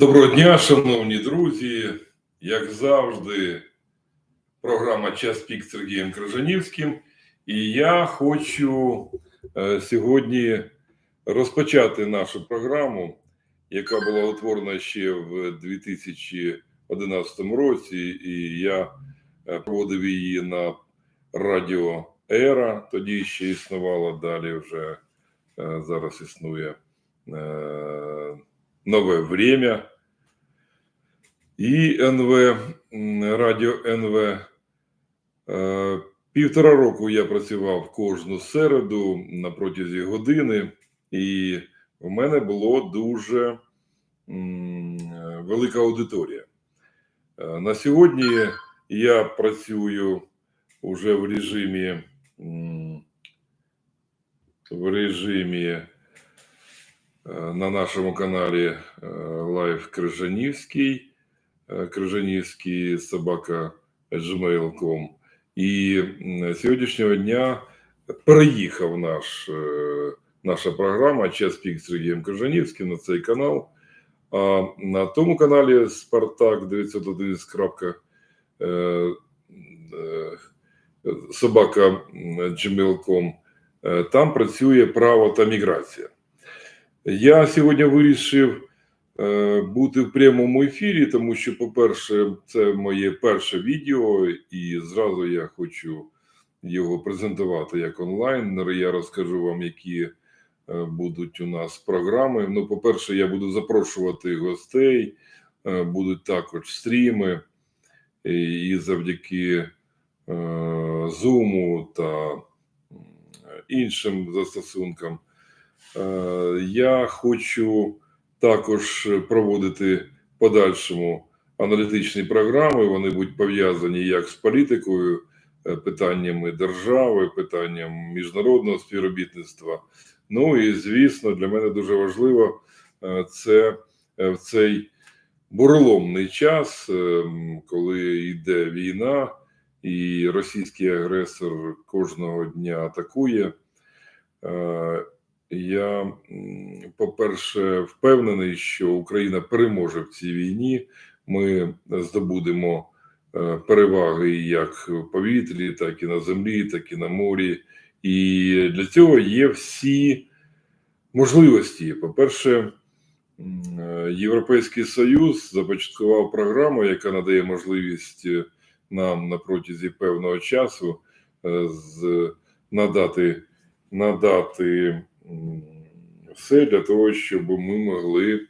Доброго дня, шановні друзі. Як завжди, програма Час пік Сергієм Крижанівським. І я хочу е, сьогодні розпочати нашу програму, яка була утворена ще в 2011 році, і я е, проводив її на радіо Ера. Тоді ще існувала далі вже е, зараз існує нове время. І НВ, радіо НВ. Е, Півтора року я працював кожну середу на протязі години, і в мене було дуже велика аудиторія. Е, На сьогодні я працюю уже в режимі в режимі е, на нашому каналі Лайв Крижанівський, е, Крижанівський собака gmail.com. І м, сьогоднішнього дня переїхав наш, е, наша програма Час пік з Сергієм Крижанівським на цей канал. А на тому каналі Спартак 901 крапка е, е, собака gmail.com, там працює право та міграція. Я сьогодні вирішив бути в прямому ефірі, тому що, по-перше, це моє перше відео, і зразу я хочу його презентувати як онлайн. Я розкажу вам, які е, будуть у нас програми. Ну, по-перше, я буду запрошувати гостей, е, будуть також стріми, і, завдяки е, Zoom та іншим застосункам. Е, Я хочу також проводити в подальшому аналітичні програми. Вони будуть пов'язані як з політикою, е, питаннями держави, питанням міжнародного співробітництва. Ну і звісно, для мене дуже важливо е, це е, в цей буреломний час, е, коли йде війна, і російський агресор кожного дня атакує. Я, по-перше, впевнений, що Україна переможе в цій війні. Ми здобудемо е, переваги як в повітрі, так і на землі, так і на морі. І для цього є всі можливості. По-перше, е, Європейський Союз започаткував програму, яка надає можливість е, нам на протязі певного часу з надати надати все для того, щоб ми могли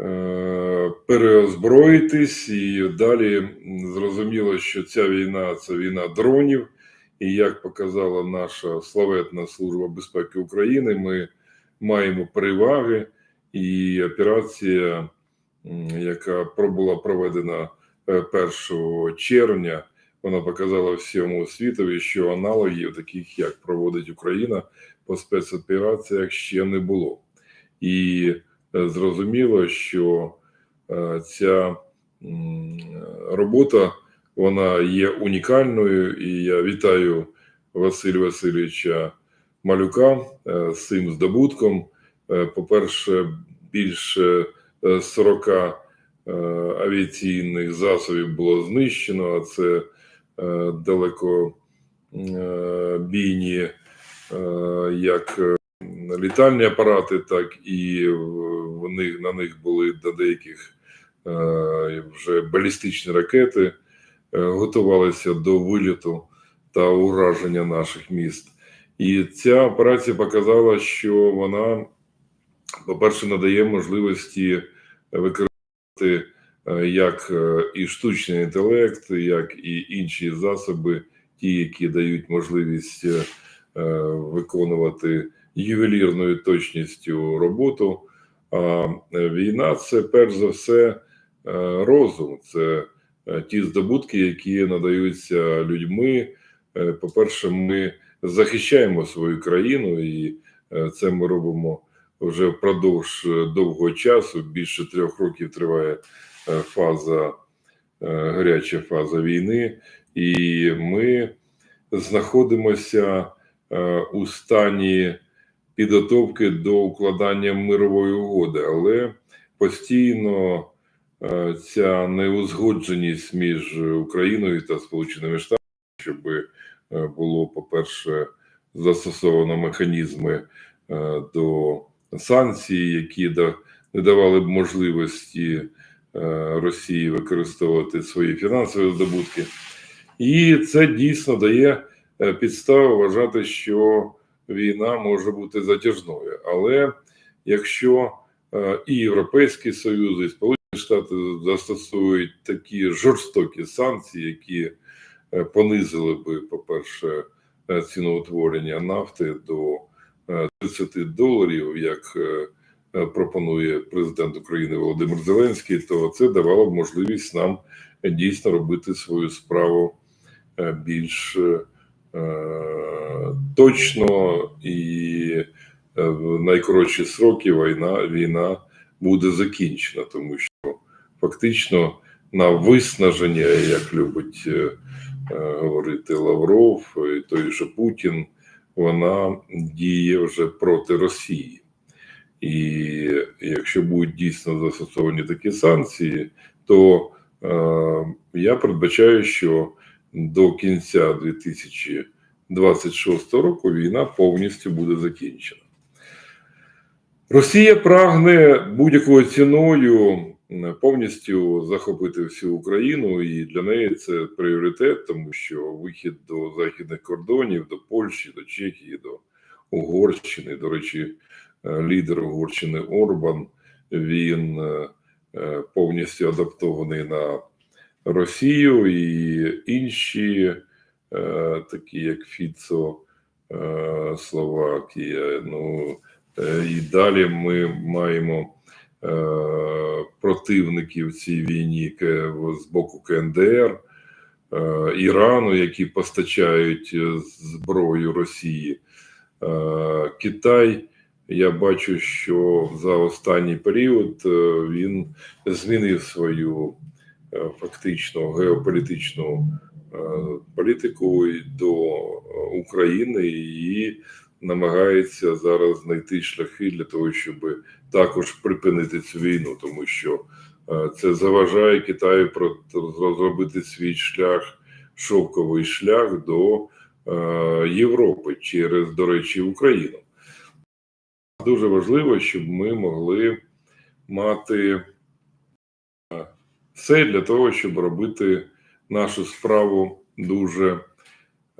е, переозброїтись, і далі зрозуміло, що ця війна це війна дронів. І як показала наша славетна служба безпеки України, ми маємо переваги, і операція, яка була проведена е, 1 червня, вона показала всьому світові, що аналогів, таких як проводить Україна по спецопераціях, ще не було. І е, зрозуміло, що е, ця робота вона є унікальною, і я вітаю Василя Васильовича Малюка е, з цим здобутком. По-перше, більше е, 40 е, авіаційних засобів було знищено, а це е, далеко е, е, як літальні апарати, так і в- в них, на них були до деяких вже балістичні ракети, готувалися до виліту та ураження наших міст. І ця операція показала, що вона, по-перше, надає можливості використати як е, і штучний інтелект, як і інші засоби, ті, які дають можливість е, е, виконувати ювелірною точністю роботу. А е, війна це перш за все е, розум, це е, ті здобутки, які надаються людьми. Е, По-перше, ми захищаємо свою країну, і е, це ми робимо вже впродовж е, довгого часу. Більше трьох років триває е, фаза, е, гаряча фаза війни, і ми знаходимося е, у стані підготовки до укладання мирової угоди, але постійно е, ця неузгодженість між Україною та Сполученими Штатами, щоб було, по-перше, застосовано механізми е, до санкцій, які не давали б можливості е, Росії використовувати свої фінансові здобутки. І це дійсно дає е, підстави вважати, що війна може бути затяжною. Але якщо е, і Європейський Союз, і Сполучені Штати застосують такі жорстокі санкції, які е, понизили би, по-перше, е, ціноутворення нафти до е, 30 доларів, як е, е, пропонує президент України Володимир Зеленський, то це давало б можливість нам дійсно робити свою справу е, більш е, точно і е, в найкоротші сроки війна, війна буде закінчена, тому що фактично на виснаження, як любить е, е, говорити Лавров, і той же Путін, вона діє вже проти Росії. І якщо будуть дійсно застосовані такі санкції, то е, я передбачаю, що до кінця 2026 року війна повністю буде закінчена. Росія прагне будь-якою ціною повністю захопити всю Україну, і для неї це пріоритет, тому що вихід до західних кордонів, до Польщі, до Чехії, до Угорщини. До речі, лідер Угорщини Орбан він е, е, повністю адаптований на Росію і інші, е, такі як Фіцо, е, Словакія. Ну е, і далі ми маємо е, противників цій війні з боку КНДР, е, Ірану, які постачають е, зброю Росії. Е, Китай. Я бачу, що за останній період е, він змінив свою е, фактично геополітичну е, політику до України і намагається зараз знайти шляхи для того, щоб також припинити цю війну, тому що це заважає Китаю розробити свій шлях, шовковий шлях до Європи через, до речі, Україну. Дуже важливо, щоб ми могли мати е, все для того, щоб робити нашу справу дуже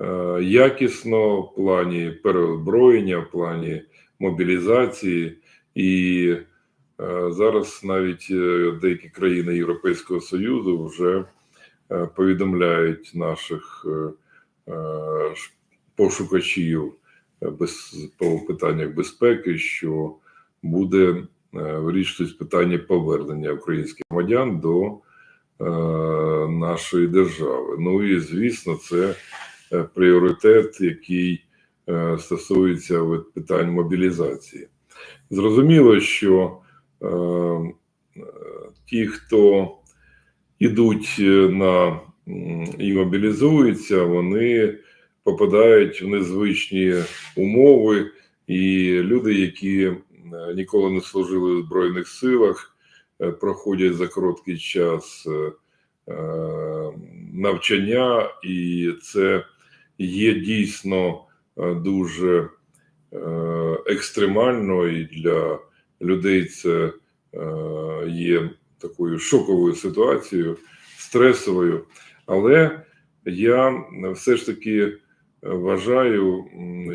е, якісно в плані переозброєння, в плані мобілізації. І е, зараз навіть деякі країни Європейського Союзу вже повідомляють наших пошукачів без, по питаннях безпеки, що буде е, вирішуватись питання повернення українських громадян до е, нашої держави. Ну і звісно, це е, пріоритет, який е, стосується от питань мобілізації. Зрозуміло, що е, ті, хто ідуть е, на і мобілізуються, вони попадають в незвичні умови, і люди, які е, ніколи не служили в Збройних силах, е, проходять за короткий час е, навчання, і це є дійсно дуже екстремально, і для людей це є такою шоковою ситуацією, стресовою. Але я все ж таки вважаю,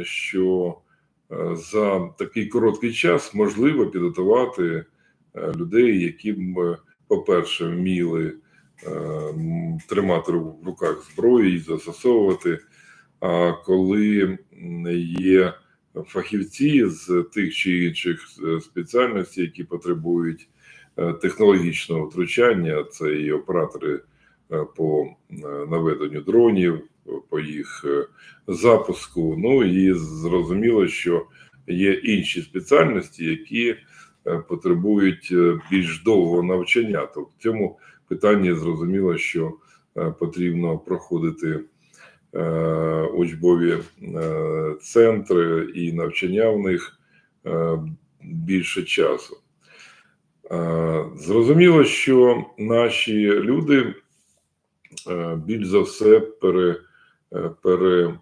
що е, за такий короткий час можливо підготувати е, людей, які б, е, по-перше, вміли тримати в руках зброю і застосовувати. А коли є фахівці з тих чи інших спеціальностей, які потребують технологічного втручання, це і оператори по наведенню дронів, по їх е, запуску. Ну і зрозуміло, що є інші спеціальності, які е, потребують е, більш довгого навчання. Тобто в цьому питанні зрозуміло, що потрібно проходити учбові центри і навчання в них більше часу. Зрозуміло, що наші люди більш за все пере, пере,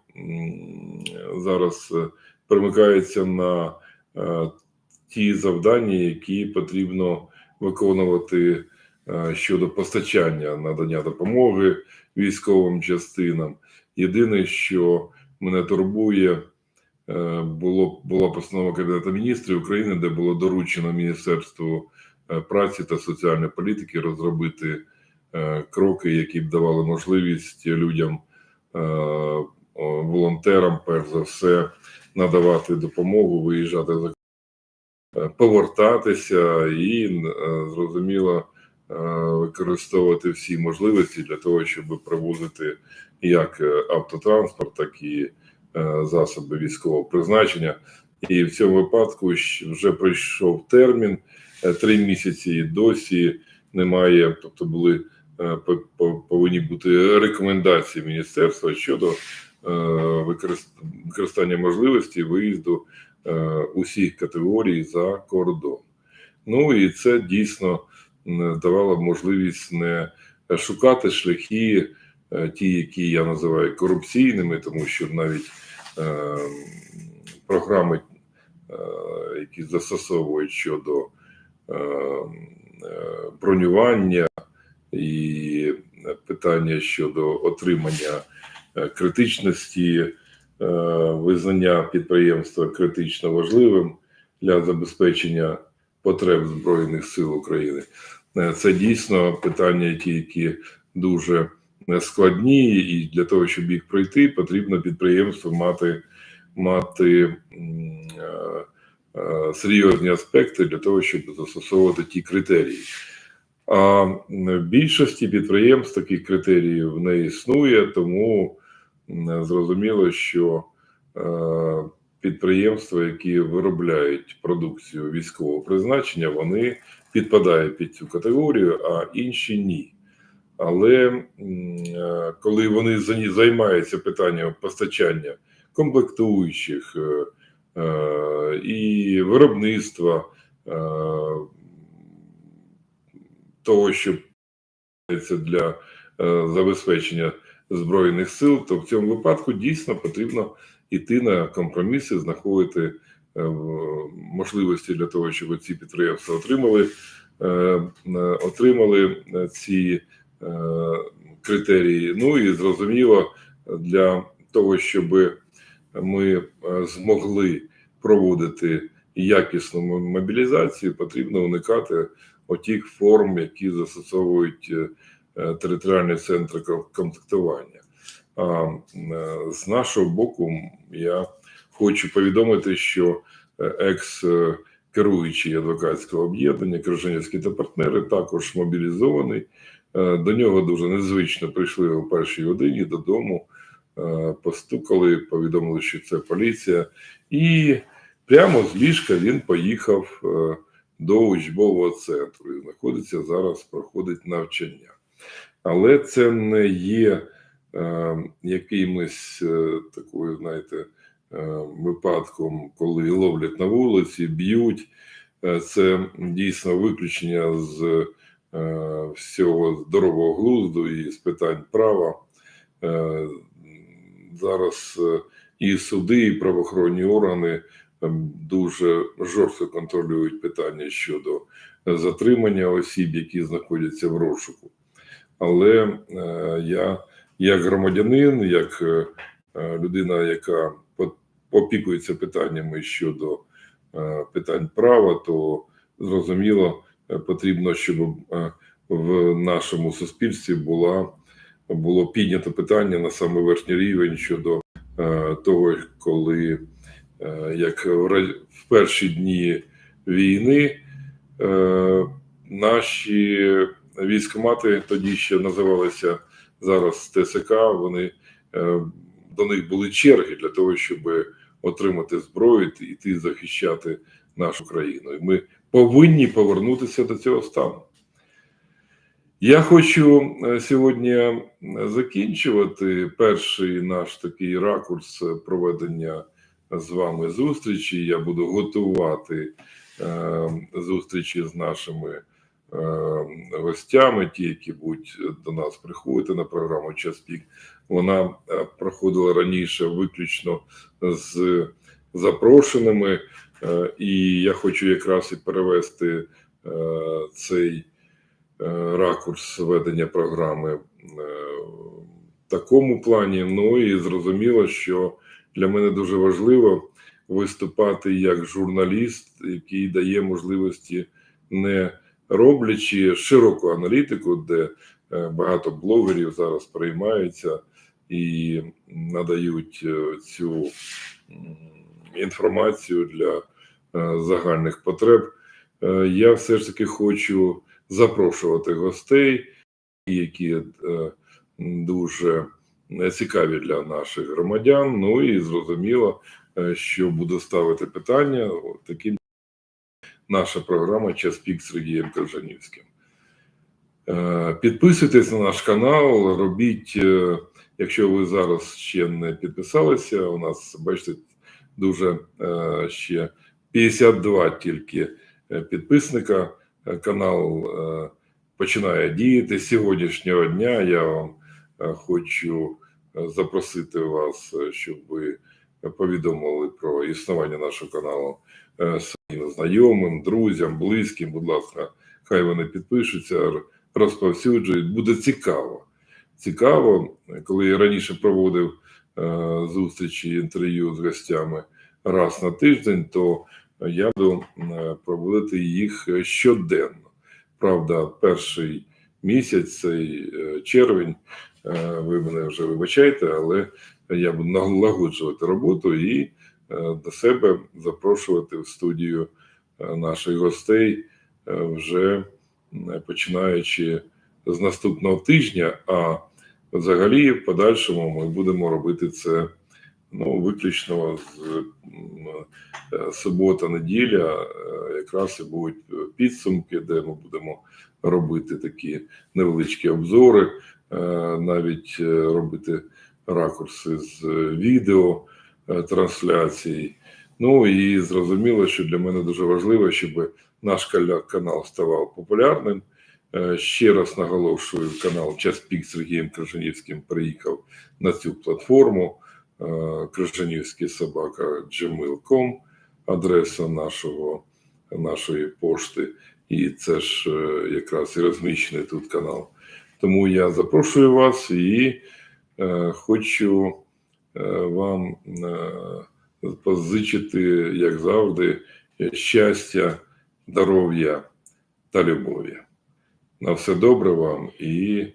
зараз е, перемикаються на е, ті завдання, які потрібно виконувати е, щодо постачання надання допомоги військовим частинам. Єдине, що мене турбує, е, було була постанова Кабінету міністрів України, де було доручено Міністерству е, праці та соціальної політики розробити е, кроки, які б давали можливість людям, е, волонтерам, перш за все, надавати допомогу, виїжджати за е, повертатися і е, зрозуміло е, використовувати всі можливості для того, щоб привозити як е, автотранспорт, так і е, засоби військового призначення. І в цьому випадку вже пройшов термін е, три місяці. і Досі немає, тобто були е, повинні бути рекомендації міністерства щодо е, використання можливості виїзду е, усіх категорій за кордон. Ну і це дійсно давало можливість не шукати шляхи, е, ті, які я називаю корупційними, тому що навіть е, програми, е, які застосовують щодо е, е, бронювання і питання щодо отримання е, критичності, е, визнання підприємства критично важливим для забезпечення потреб Збройних сил України. Е, Це дійсно питання, які дуже е, складні, і для того, щоб їх пройти, потрібно підприємство мати, мати е, е, серйозні аспекти для того, щоб застосовувати ті критерії. А в більшості підприємств таких критеріїв не існує, тому зрозуміло, що е, підприємства, які виробляють продукцію військового призначення, вони підпадають під цю категорію, а інші ні. Але е, коли вони займаються питанням постачання комплектуючих е, і виробництва того, що для е, забезпечення збройних сил, то в цьому випадку дійсно потрібно йти на компроміси, знаходити е, можливості для того, щоб ці підприємства отримали, е, отримали ці критерії. Ну і зрозуміло, для того, щоб ми змогли проводити якісну мобілізацію, потрібно уникати отих форм, які застосовують е, е, територіальні центри комплектування. А е, з нашого боку, я хочу повідомити, що екс керуючий адвокатського об'єднання Крижанівські та партнери також мобілізований. До нього дуже незвично прийшли о першій годині додому, постукали, повідомили, що це поліція, і прямо з ліжка він поїхав до учбового центру і знаходиться зараз, проходить навчання. Але це не є е, якимось е, такою, знаєте, е, випадком, коли ловлять на вулиці, б'ють. Е, Це дійсно виключення з е, всього здорового глузду і з питань права. Е, Зараз е, і суди, і правоохоронні органи дуже жорстко контролюють питання щодо е, затримання осіб, які знаходяться в розшуку. Але е, я, як громадянин, як е, людина, яка опікується питаннями щодо питань права, то зрозуміло потрібно, щоб в нашому суспільстві була було піднято питання на саме верхній рівень щодо того, коли як в перші дні війни е, наші військомати тоді ще називалися зараз ТСК. Вони е, до них були черги для того, щоб отримати зброю і йти захищати нашу країну. І ми повинні повернутися до цього стану. Я хочу е, сьогодні е, закінчувати перший наш такий ракурс проведення з вами зустрічі. Я буду готувати е, зустрічі з нашими е, гостями, ті, які будуть до нас приходити на програму Час пік. Вона е, проходила раніше виключно з запрошеними, е, і я хочу якраз і перевести е, цей е, ракурс ведення програми е, в такому плані. Ну і зрозуміло, що для мене дуже важливо виступати як журналіст, який дає можливості, не роблячи широку аналітику, де е, багато блогерів зараз приймаються і надають е, цю інформацію для е, загальних потреб. Я все ж таки хочу запрошувати гостей, які дуже цікаві для наших громадян. Ну і зрозуміло, е, що буду ставити питання таким. Наша програма Час пік Сергієм Коржанівським. Е, Підписуйтесь на наш канал, робіть, е, якщо ви зараз ще не підписалися. У нас, бачите, дуже ще 52 тільки підписника. Канал починає діяти з сьогоднішнього дня. Я вам хочу запросити вас, щоб ви повідомили про існування нашого каналу е, своїм знайомим, друзям, близьким. Будь ласка, хай вони підпишуться, розповсюджують. Буде цікаво. Цікаво, коли я раніше проводив е, зустрічі інтерв'ю з гостями раз на тиждень, то я буду е, проводити їх щоденно. Правда, перший місяць, цей червень, ви мене вже вибачайте, але я буду налагоджувати роботу і е, до себе запрошувати в студію е, наших гостей е, вже починаючи з наступного тижня. А взагалі, в подальшому ми будемо робити це ну, виключно з е, субота, неділя, е, якраз і будуть е, підсумки, де ми будемо робити такі невеличкі обзори, е, навіть е, робити ракурси з відео е, трансляцій. Ну і зрозуміло, що для мене дуже важливо, щоб наш канал ставав популярним. Ще раз наголошую, канал Час Пік Сергієм Крижанівським приїхав на цю платформу. Крижанівський собака gmail.com, адреса нашого, нашої пошти. І це ж е, якраз і розміщений тут канал. Тому я запрошую вас і е, хочу е, вам е, позичити, як завжди, щастя, здоров'я та любові. На все добре вам і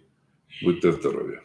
будьте здорові!